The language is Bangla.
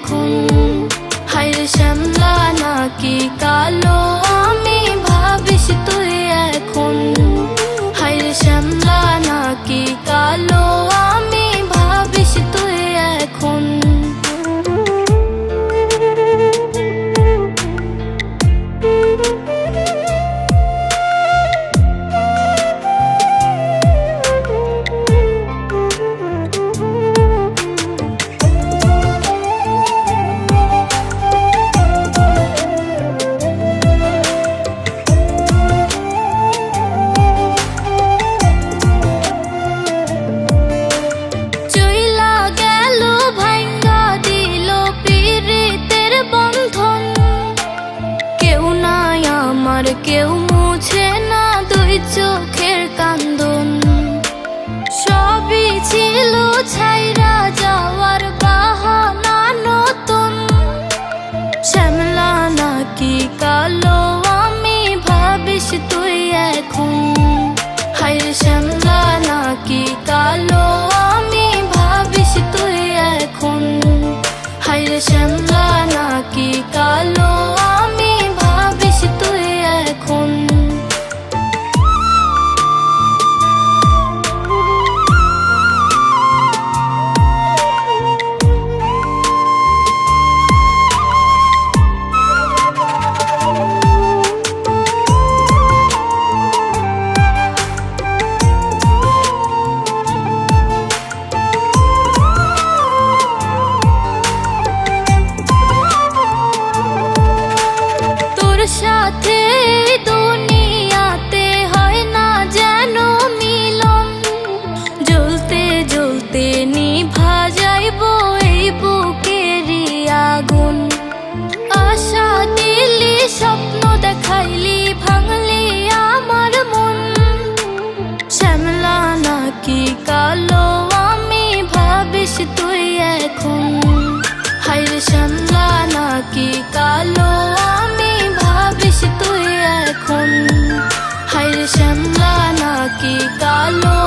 এখন হাইরে শ্যামলা নাকি কালো? que তেনি ভাজাইব এই বুকেরই আগুন। আশা দিলি স্বপ্ন দেখাইলি, ভাঙলি আমার মন। শ্যামলা নাকি কালো, আমি ভাবিস তুই এখন। হাইরে শ্যামলা নাকি কালো, আমি ভাবিস তুই এখন। হাইরে শ্যামলা নাকি কালো